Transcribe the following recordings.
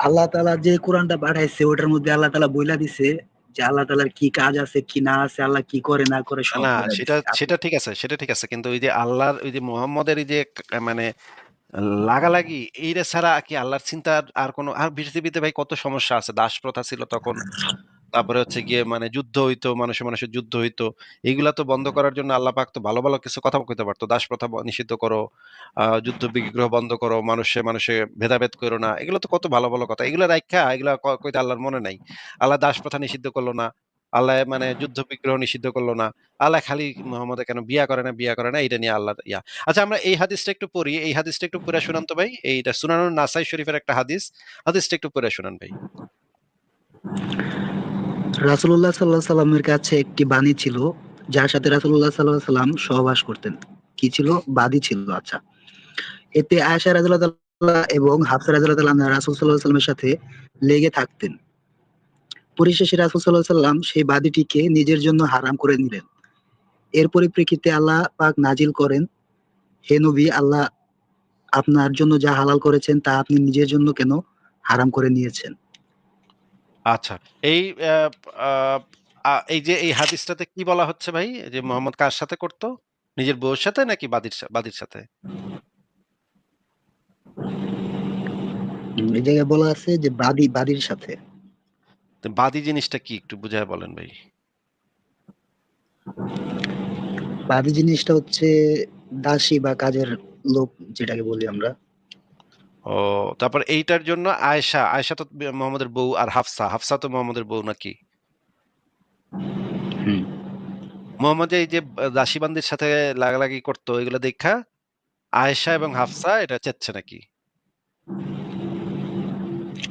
আল্লাহ তালা যে কোরআনটা পাঠাইছে ওটার মধ্যে আল্লাহ তালা বইলা দিছে যে আল্লাহ তালার কি কাজ আছে কি না আছে আল্লাহ কি করে না করে না সেটা সেটা ঠিক আছে সেটা ঠিক আছে কিন্তু ওই যে আল্লাহর ওই যে মোহাম্মদের এই যে মানে লাগালাগি এইটা ছাড়া কি আল্লাহর চিন্তা আর- আর কোনো আর পৃথিবীতে ভাই কত সমস্যা আছে? দাস প্রথা ছিল তখন। তারপরে হচ্ছে গিয়ে মানে যুদ্ধ হইতো, মানুষে মানুষের যুদ্ধ হইতো। এগুলা তো বন্ধ করার জন্য আল্লাহ পাক তো ভালো ভালো কিছু কথা কইতে পারতো। দাস প্রথা নিষিদ্ধ করো আহ যুদ্ধ বিগ্রহ বন্ধ করো, মানুষে মানুষে ভেদাভেদ করো না। এগুলো তো কত ভালো ভালো কথা। এগুলো রাখা এগুলা কইতে আল্লাহর মনে নাই। আল্লাহ দাস প্রথা নিষিদ্ধ করল না। আল্লাহ মানে যুদ্ধ বিগ্রহ নিষিদ্ধ করল না। আল্লাহ খালি মোহাম্মদ কেন বিয়া করে না, বিয়া করে না এটা নিয়ে আল্লাহ ইয়া। আচ্ছা আমরা এই হাদিসটা একটু পড়ি। এই হাদিসটা একটু পড়ে শোনান তো ভাই। এইটা সুনানুর নাসাই শরীফের একটা হাদিস। হাদিসটা একটু পড়ে শোনান ভাই। রাসূলুল্লাহ সাল্লাল্লাহু আলাইহি সাল্লামের কাছে একটি বাণী ছিল, যার সাথে রাসূলুল্লাহ সাল্লাল্লাহু আলাইহি সাল্লাম সহবাস করতেন। কি ছিল? বাদী ছিল আচ্ছা। এতে আয়েশা রাদিয়াল্লাহু তাআলা এবং হাফসা আনহা রাসূল আলাইহি সাল্লামের সাথে লেগে থাকতেন। পরিশেষে রাসূল আলাইহি সাল্লাম সেই বাদীটিকে নিজের জন্য হারাম করে নিলেন। এর পরিপ্রেক্ষিতে আল্লাহ পাক নাজিল করেন, হে নবী, আল্লাহ আপনার জন্য যা হালাল করেছেন তা আপনি নিজের জন্য কেন হারাম করে নিয়েছেন? আচ্ছা। এই এই যে এই হাদিসটাতে কি বলা হচ্ছে ভাই? যে মোহাম্মদ কার সাথে করতো? নিজের বউয়ের সাথে নাকি বাদির সা- বাদির সাথে? এই জায়গায় বলা আছে যে বাদী বাদীর সাথে। তো বাদি জিনিসটা কি একটু বুঝায় বলেন ভাই? বাদী জিনিসটা হচ্ছে দাসী বা কাজের লোক যেটাকে বলি আমরা। ও তারপর এইটার জন্য আয়েশা আয়েশা তো মোহাম্মদের বউ আর হাফসা হাফসা তো মোহাম্মদের বউ নাকি? মোহাম্মদ এই যে দাসীবান্দির সাথে লাগালাগি করতো এগুলো দেখা? আয়েশা এবং হাফসা এটা চেচ্ছে নাকি?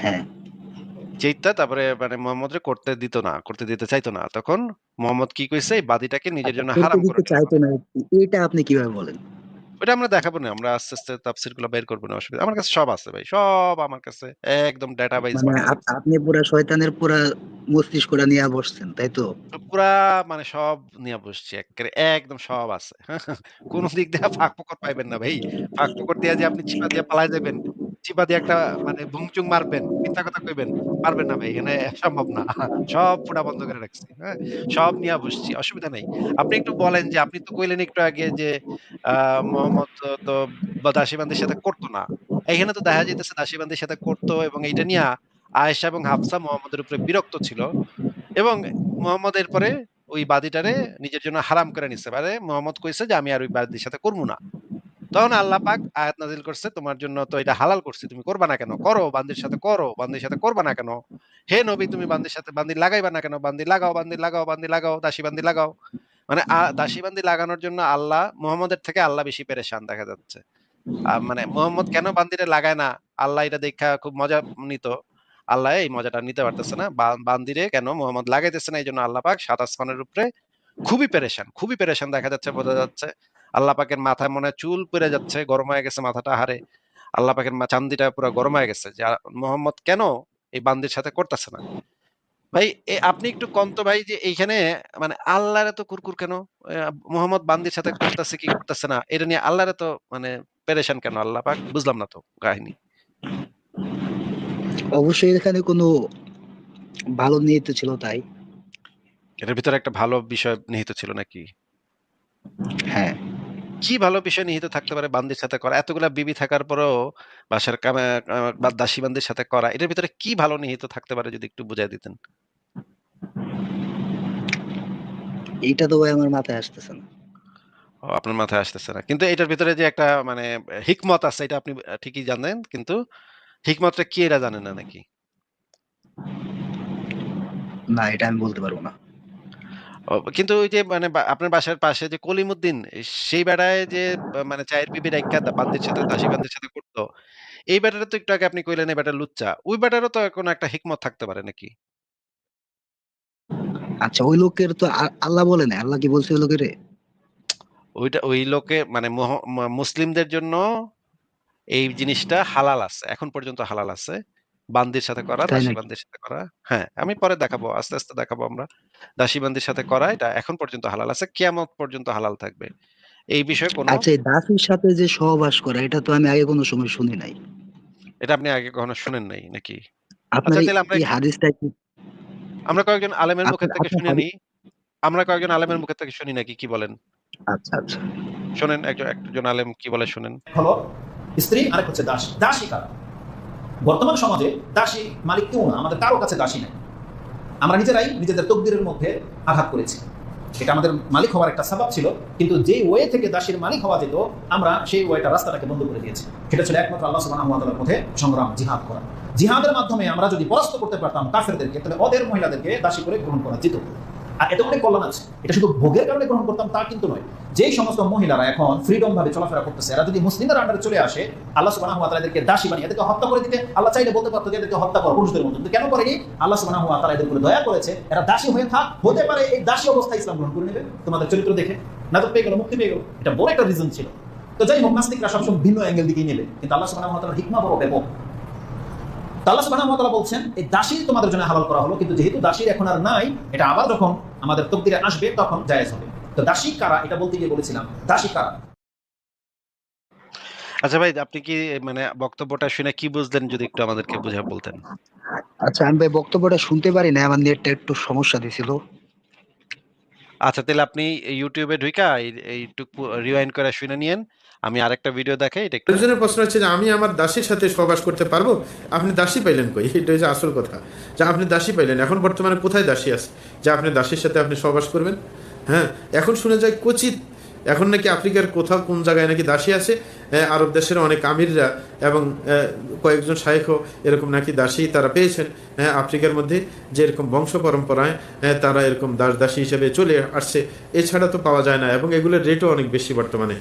হ্যাঁ। যেটা তারপরে মানে মোহাম্মদ করতে দিত না করতে দিতে চাইতো না। তখন মোহাম্মদ কি কইছে? এই বাদিটাকে নিজের জন্য আচ্ছা, করতে হারাম করে চাইতো না এটা আপনি কীভাবে বলেন? ওটা আমরা দেখাবো না আমরা আস্তে আস্তে তাফসিরগুলো বের করব না অসুবিধা আমার কাছে সব আছে ভাই সব আমার কাছে একদম ডাটাবেস মানে আপনি পুরা শয়তানের পুরা মস্তিষ্কটা নিয়ে বসছেন তাই তো? পুরা মানে সব নিয়ে বসছি একদম সব আছে। কোন দিক দিয়ে ফাঁক ফোকর পাইবেন না ভাই ফাঁক ফোকর দিয়ে যে আপনি ছিপা দিয়ে পালাই যাবেন। চিপা দিয়ে একটা মানে ভুংচুং মারবেন, মিথ্যা কথা কইবেন, পারবেন না ভাই, এখানে সম্ভব না। সব পুরা বন্ধ করে রাখছি হ্যাঁ? সব নিয়ে বসছি, অসুবিধা নেই। আপনি একটু বলেন যে, আপনি তো কইলেন একটু আগে যে মোহাম্মদ তো- দাসীবান্দির সাথে করতো না। এখানে তো দেখা যাইতেছে দাসীবান্দির সাথে করতো এবং এইটা নিয়ে আয়েশা এবং হাফসা মোহাম্মদের উপরে বিরক্ত ছিল এবং মোহাম্মদ এরপরে ওই বাদিটারে নিজের জন্য হারাম করে নিচ্ছে মানে মোহাম্মদ কইছে যে, আমি আর ওই বাদির সাথে করব না। তখন আল্লাহ পাক আয়াত নাজিল করছে, তোমার জন্য তো এটা হালাল করছি, তুমি করবা না কেন? করো, বান্দির সাথে করো, বান্দির সাথে করবা না কেন? হে নবী, তুমি বান্দির সাথে বান্দি লাগাইবা না কেন? বান্দি লাগাও বান্দি লাগাও বান্দি লাগাও, দাসী বান্দি লাগাও। মানে দাসী বান্দি লাগানোর জন্য আল্লাহ, মোহাম্মদের থেকে আল্লাহ বেশি পেরেশান দেখা যাচ্ছে। মানে মোহাম্মদ কেন বান্দিরে লাগায় না? আল্লাহ এটা দেখা খুব মজা নিত। আল্লাহ এই মজাটা নিতে পারতেছে না। বান্দিরে কেন মোহাম্মদ লাগাইতেছে না? এই জন্য আল্লাহ পাক সাত আসমানের উপরে খুবই পেরেশান খুবই পেরেশান দেখা যাচ্ছে, বোঝা যাচ্ছে। আল্লাহ পাকের মাথায় মনে হয় চুল পড়ে যাচ্ছে গরম হয়ে গেছে মাথাটা হারে আল্লাহ পাকের মা- চান্দিটা পুরো গরম হয়ে গেছে। যে মোহাম্মদ কেন এই বান্দির সাথে করতেছে না? ভাই আপনি একটু কন্ত ভাই যে এইখানে মানে আল্লাহর এত কুরকুর কেন? মোহাম্মদ বান্দির সাথে করতেছে কি করতেছে না? এটা নিয়ে আল্লাহর এত মানে পেরেশান কেন আল্লাহ পাক? বুঝলাম না তো কাহিনী। অবশ্যই এখানে কোনো ভালো নিহিত ছিল তাই। এটার ভিতরে একটা ভালো বিষয় নিহিত ছিল নাকি? হ্যাঁ। কি ভালো বিষয় নিহিত থাকতে পারে বান্দির সাথে করা। এতগুলা বিবি থাকার পরেও বাসার কামে বা দাসী বান্দির সাথে করা এটার ভিতরে কি ভালো নিহিত থাকতে পারে যদি একটু বুঝাই দিতেন? এইটা তো ভাই আমার মাথায় আসতেছে না। আপনার মাথায় আসতেছে না। কিন্তু এটার ভিতরে যে একটা মানে হিকমত আছে এটা আপনি ঠিকই জানেন কিন্তু হিকমতটা কি এরা জানে না নাকি? না এটা আমি বলতে পারব না। কিন্তু ওই যে মানে আপনার বাসার পাশে যে কলিমুদ্দিন সেই বেড়ায় যে মানে চায়ের বিবি রাইখা দা- বান্দির সাথে দাসী বান্দির সাথে করতো এই ব্যাটারে তো একটু আগে আপনি কইলেন এই ব্যাটার লুচ্চা ওই ব্যাটারও তো কোনো একটা হিকমত থাকতে পারে নাকি? আচ্ছা ওই লোকের তো আল্লাহ বলে না আল্লাহ কি বলছে ওই লোকের? ওইটা ওই লোকে মানে মুসলিমদের জন্য এই জিনিসটা হালাল আছে এখন পর্যন্ত হালাল আছে। বান্দির সাথে করা দাসী বান্দির সাথে করা হ্যাঁ আমি পরে দেখাবো আস্তে আস্তে দেখাবো আমরা দাসী বান্দির সাথে করা এটা এখন পর্যন্ত হালাল আছে কিয়ামত পর্যন্ত হালাল থাকবে এই বিষয়ে কোনো আচ্ছা এই দাসীর সাথে যে সহবাস করা এটা তো আমি আগে কোনো সময় শুনি নাই এটা আপনি আগে কখনো শুনেন নাই নাকি? আপনার আচ্ছা এই আমরা এই হাদিসটা কি আমরা কয়েকজন আলেমের মুখের থেকে আপনার শুনে নিই। আমরা কয়েকজন আলেমের মুখের থেকে শুনি নাকি কি বলেন? আচ্ছা, আচ্ছা। শোনেন একজন একজন আলেম কি বলে শুনেন। হলো স্ত্রী আরেক হচ্ছে দাসী দাসী কারা বর্তমান সমাজে দাসী মালিক কেউ না, আমাদের কারও কাছে দাসী নেই। আমরা নিজেরাই নিজেদের তকদিরের মধ্যে আঘাত করেছি। এটা আমাদের মালিক হওয়ার একটা স্বভাব ছিল, কিন্তু যে ওয়ে থেকে দাসীর মালিক হওয়া যেত, আমরা সেই ওয়েটা রাস্তাটাকে বন্ধ করে দিয়েছি। সেটা ছিল একমাত্র আল্লাহ তাআলার পথে সংগ্রাম, জিহাদ করা। জিহাদের মাধ্যমে আমরা যদি পরাস্ত করতে পারতাম কাফেরদেরকে, তাহলে ওদের মহিলাদেরকে দাসী করে গ্রহণ করা যেত। আর এতে অনেক কল্যাণ আছে। এটা শুধু ভোগের কারণে গ্রহণ করতাম, তা কিন্তু নয়। যেই সমস্ত মহিলারা এখন ফ্রিডম ভাবে চলাফেরা করতেছে, এরা যদি মুসলিমদের আন্ডারে চলে আসে, আল্লাহ ওয়া এদেরকে দাসী বানিয়ে এদেরকে হত্যা করে দিতে, আল্লাহ চাইলে বলতে পারতো যে এদেরকে হত্যা করো পুরুষদের মতো কেন করেনি আল্লাহ ওয়া তাআলা এদের উপরে দয়া করেছে, এরা দাসী হয়ে থাক, হতে পারে এই দাসী অবস্থায় ইসলাম গ্রহণ করে নেবে। তোমাদের চরিত্র দেখে, না তো পেয়ে গেল, মুক্তি পেয়ে গেলো। এটা বড় একটা রিজন ছিল। তো যাই হোক, নাস্তিকরা সবসময় ভিন্ন অ্যাঙ্গেল দিকে নেবে। কিন্তু আল্লাহ তাআলার হিকমা বড় ব্যাপক। আল্লাহ সুবাহ ওয়া বলছেন এই দাসী তোমাদের জন্য হালাল করা হলো কিন্তু যেহেতু দাসীর এখন আর নাই এটা আবার যখন আমাদের তকদিরে আসবে তখন জায়েজ হবে তো দাসী কারা এটা বলতে গিয়ে বলেছিলাম দাসী কারা আচ্ছা ভাই আপনি কি মানে বক্তব্যটা শুনে কি বুঝলেন যদি একটু আমাদেরকে বুঝা বলতেন? আচ্ছা আমি ভাই বক্তব্যটা শুনতে পারি না আমার নেটটা একটু সমস্যা দিছিল। আচ্ছা তাহলে আপনি ইউটিউবে ঢুকা এইটুকু রিওয়াইন্ড করে শুনে নিয়েন। আমি আরেকটা ভিডিও দেখাই, এটা একটু আরেকজনের প্রশ্ন হচ্ছে যে, আমি আমার দাসীর সাথে সহবাস করতে পারব? আপনি দাসী পাইলেন কই? এটা হচ্ছে আসল কথা। যে আপনি দাসী পাইলেন, এখন বর্তমানে কোথায় দাসী আছে? যে আপনি দাসীর সাথে আপনি সহবাস করবেন? হ্যাঁ এখন শুনে যায় কোচিত। এখন নাকি আফ্রিকার কোথাও কোন জায়গায় নাকি দাসী আছে? আরব দেশের অনেক আমিররা এবং কয়েকজন শায়েখও এরকম নাকি দাসী তারা পেয়েছেন। আফ্রিকার মধ্যে যে এরকম বংশ পরম্পরায় তারা এরকম দাস দাসী হিসেবে চলে আসছে। এছাড়া তো পাওয়া যায় না এবং এগুলোর রেটও অনেক বেশি বর্তমানে।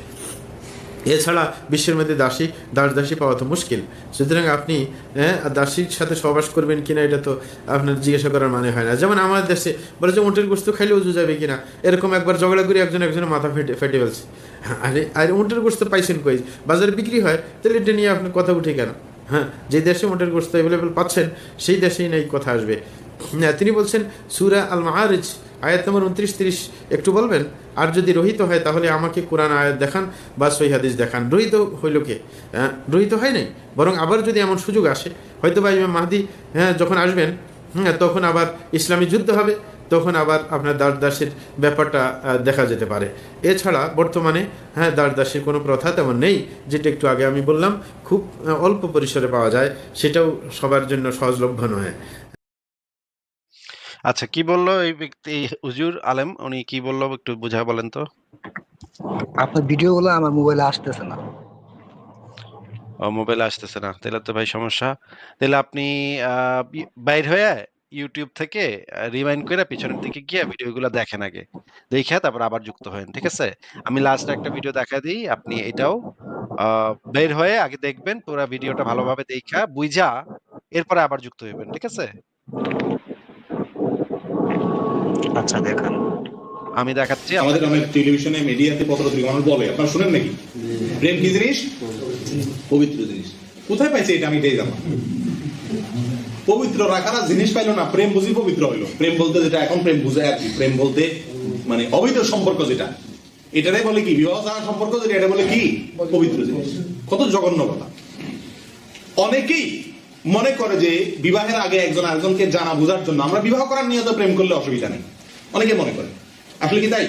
এছাড়া বিশ্বের মধ্যে দাসী দাস দাসী পাওয়া তো মুশকিল। সুতরাং আপনি হ্যাঁ, দাসীর সাথে সহবাস করবেন কিনা এটা তো আপনার জিজ্ঞাসা করার মানে হয় না। যেমন আমাদের দেশে বলে যে উঁটের গোস্ত খাইলে উজু যাবে কিনা এরকম একবার ঝগড়া করে একজন একজনের মাথা ফেটে ফেটে ফেলছে। আরে আরে উঁটের গোস্ত পাইছেন কই? বাজারে বিক্রি হয় তাহলে এটা নিয়ে আপনার কথা উঠে কেন? হ্যাঁ যে দেশে উঁটের গোস্ত অ্যাভেলেবেল পাচ্ছেন সেই দেশেই নাই কথা আসবে। না, তিনি বলছেন, সুরা আল মাহারিজ আয়াত নম্বর উনত্রিশ, তিরিশ, একটু বলবেন? আর যদি রহিত হয়, তাহলে আমাকে কোরআন আয়াত দেখান বা সই হাদিস দেখান। রহিত হইল কে? রহিত হয় নাই? বরং আবার যদি এমন সুযোগ আসে হয়তো বা ইমাম মাহদি হ্যাঁ যখন আসবেন হ্যাঁ তখন আবার ইসলামী যুদ্ধ হবে, তখন আবার আপনার দাস দাসের ব্যাপারটা দেখা যেতে পারে। এছাড়া বর্তমানে হ্যাঁ দাস দাসের কোনো প্রথা তেমন নেই, যেটা একটু আগে আমি বললাম, খুব অল্প পরিসরে পাওয়া যায়, সেটাও সবার জন্য সহজলভ্য নয়। আচ্ছা কি বলল এই ব্যক্তি হুজুর আলেম উনি কি বলল একটু বুঝায় বলেন তো? আপনার ভিডিওগুলো আমার মোবাইলে আসতেছে না। ও মোবাইলে আসতেছে না। তাহলে তো ভাই সমস্যা। তাহলে আপনি বাইর হয়ে ইউটিউব থেকে রিমাইন্ড করে পিছনের দিকে গিয়ে ভিডিওগুলো দেখেন আগে। দেইখা তারপর আবার যুক্ত হয়েন। ঠিক আছে? আমি লাস্ট একটা ভিডিও দেখা দিই আপনি এটাও বের হয়ে আগে দেখবেন পুরো ভিডিওটা ভালোভাবে দেখা বুঝা এরপরে আবার যুক্ত হইবেন। ঠিক আছে? আচ্ছা দেখান। আমি দেখাচ্ছি আমাদের অনেক টেলিভিশনে মিডিয়াতে পত্র মানুষ বলে আপনারা শুনেন নাকি? প্রেম কি জিনিস? পবিত্র জিনিস। কোথায় পাইছে এটা? আমি এটাই জানো পবিত্র রাখারা জিনিস পাইলো না প্রেম বুঝি পবিত্র হইল। প্রেম বলতে যেটা এখন প্রেম বুঝে আর কি। প্রেম বলতে মানে অবৈধ সম্পর্ক যেটা। এটারে বলে কি? বিবাহ ছাড়া সম্পর্ক যেটা এটা বলে কি? পবিত্র জিনিস। কত জঘন্য কথা। অনেকেই মনে করে যে বিবাহের আগে একজন আরেকজনকে জানা বোঝার জন্য আমরা বিবাহ করার নিয়ত প্রেম করলে অসুবিধা নেই। অনেকে মনে করে। আসলে কি তাই?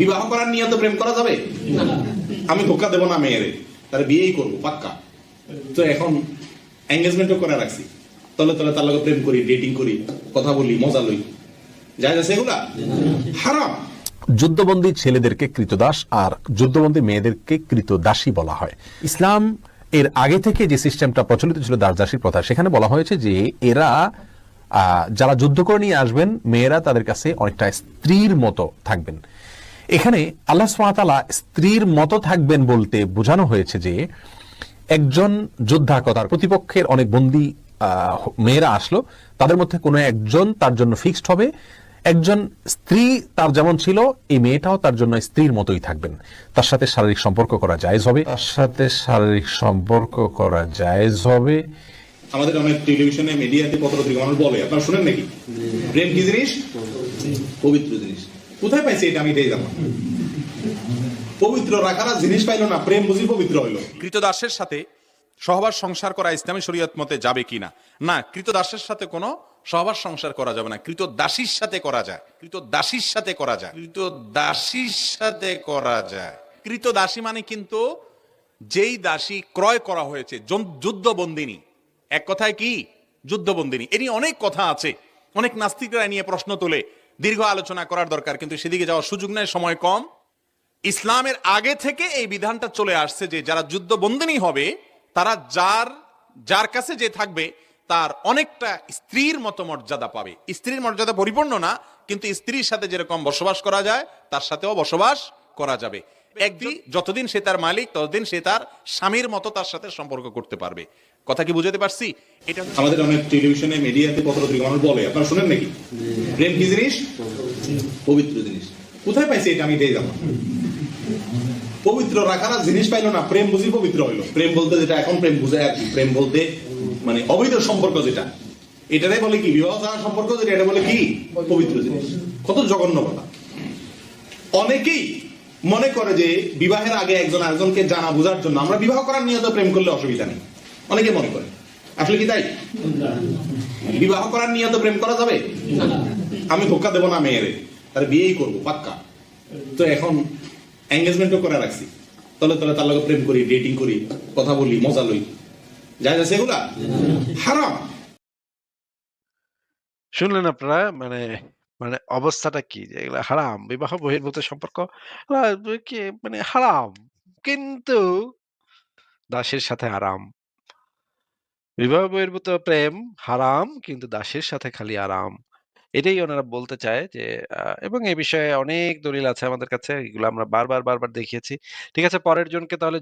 বিবাহ করার নিয়ত প্রেম করা যাবে? আমি ধোকা দেবো না মেয়েরে। তাহলে বিয়েই করব, পাক্কা। তো এখন এঙ্গেজমেন্টও করে রাখছি। তলে তলে তার লগে প্রেম করি ডেটিং করি, কথা বলি, মজা লই। যায় যাচ্ছে এগুলা? হারাম। যুদ্ধবন্দী ছেলেদেরকে কৃতদাস আর যুদ্ধবন্দী মেয়েদেরকে কৃতদাসী বলা হয়। ইসলাম এর আগে থেকে যে সিস্টেমটা প্রচলিত ছিল দাস দাসীর প্রথা, সেখানে বলা হয়েছে যে এরা যারা যুদ্ধ করে নিয়ে আসবেন, মেয়েরা তাদের কাছে অনেকটা স্ত্রীর মতো থাকবেন। এখানে আল্লাহ সুবহানাহু স্ত্রীর মতো থাকবেন বলতে বোঝানো হয়েছে যে, একজন যোদ্ধা কথার প্রতিপক্ষের অনেক বন্দী মেয়েরা আসলো, তাদের মধ্যে কোনো একজন তার জন্য ফিক্সড হবে, একজন স্ত্রী তার যেমন ছিল, এই মেয়েটাও তার জন্য স্ত্রীর মতোই থাকবেন। তার সাথে শারীরিক সম্পর্ক করা জায়েজ হবে। তার সাথে শারীরিক সম্পর্ক করা জায়েজ হবে। আমাদের অনেক টেলিভিশনে, মিডিয়াতে পত্র পত্রিকা মানুষ বলে। আপনারা শুনেন নাকি? প্রেম কি জিনিস? পবিত্র জিনিস। কোথায় পাইছে এটা আমি এটাই জানো পবিত্র রাখারা জিনিস পাইলো না, প্রেম বুঝি পবিত্র হইল। কৃতদাসের সাথে সহবাস সংসার করা ইসলামী শরীয়ত মতে যাবে কিনা না? কৃতদাসের সাথে কোনো সহবাস সংসার করা যাবে না। কৃত দাসীর সাথে করা যায়। কৃত দাসীর সাথে করা যায়। কৃত দাসীর সাথে করা যায়। কৃত দাসী মানে কিন্তু যেই দাসী ক্রয় করা হয়েছে যুদ্ধ বন্দিনী এক কথায় কি? যুদ্ধবন্দিনী। এ নিয়ে অনেক কথা আছে। অনেক নাস্তিকরা নিয়ে প্রশ্ন তোলে। দীর্ঘ আলোচনা করার দরকার কিন্তু সেদিকে যাওয়ার সুযোগ নেই সময় কম। ইসলামের আগে থেকে এই বিধানটা চলে আসছে যে যারা যুদ্ধবন্দিনী হবে তারা যার যার কাছে যে থাকবে তার অনেকটা স্ত্রীর মতো মর্যাদা পাবে। স্ত্রীর মর্যাদা পরিপূর্ণ না কিন্তু স্ত্রীর সাথে যেরকম বসবাস করা যায় তার সাথেও বসবাস করা যাবে। একদিন যতদিন সে তার মালিক ততদিন সে তার স্বামীর মতো তার সাথে সম্পর্ক করতে পারবে। কথা কি বুঝাতে পারছি? এটা আমাদের অনেক টেলিভিশনে মিডিয়াতে পত্রপত্রিকা মানুষ বলে। আপনারা শুনেন নাকি? প্রেম কি জিনিস? পবিত্র জিনিস। কোথায় পাইছে এটা? আমি এটাই জানো পবিত্র রাখার জিনিস পাইলো না। প্রেম বুঝি পবিত্র হইল। প্রেম বলতে যেটা এখন প্রেম বুঝে আর প্রেম বলতে মানে অবৈধ সম্পর্ক যেটা। এটারে বলে কি? বিবাহ ছাড়া সম্পর্ক যেটা এটা বলে কি? পবিত্র জিনিস। কত জঘন্য কথা। অনেকেই মনে করে যে বিবাহের আগে একজন আরেকজনকে জানা বোঝার জন্য আমরা বিবাহ করার নিয়ত প্রেম করলে অসুবিধা নেই। অনেকে মনে করে। আসলে কি তাই? বিবাহ করার নিয়ত প্রেম করা যাবে? আমি ধোকা দেবো না মেয়েরে। তার বিয়েই করব, পাক্কা। তো এখন এঙ্গেজমেন্টও করে রাখছি। তলে তলে তার লগে প্রেম করি ডেটিং করি, কথা বলি, মজা লই। যায় যাচ্ছে এগুলা হারাম। শুনলেন আপনারা মানে মানে অবস্থাটা কি? যে এগুলা হারাম, বিবাহ বহির্ভূত সম্পর্ক? মানে হারাম। কিন্তু দাসের সাথে আরাম। বিবাহ বহির্ভূত প্রেম হারাম, কিন্তু দাসের সাথে খালি আরাম। এটাই ওনারা বলতে চায় যে এবং এ বিষয়ে অনেক দলিল আছে আমাদের কাছে। এগুলো আমরা বারবার বারবার দেখিয়েছি। ঠিক আছে, পরের জনকে তাহলে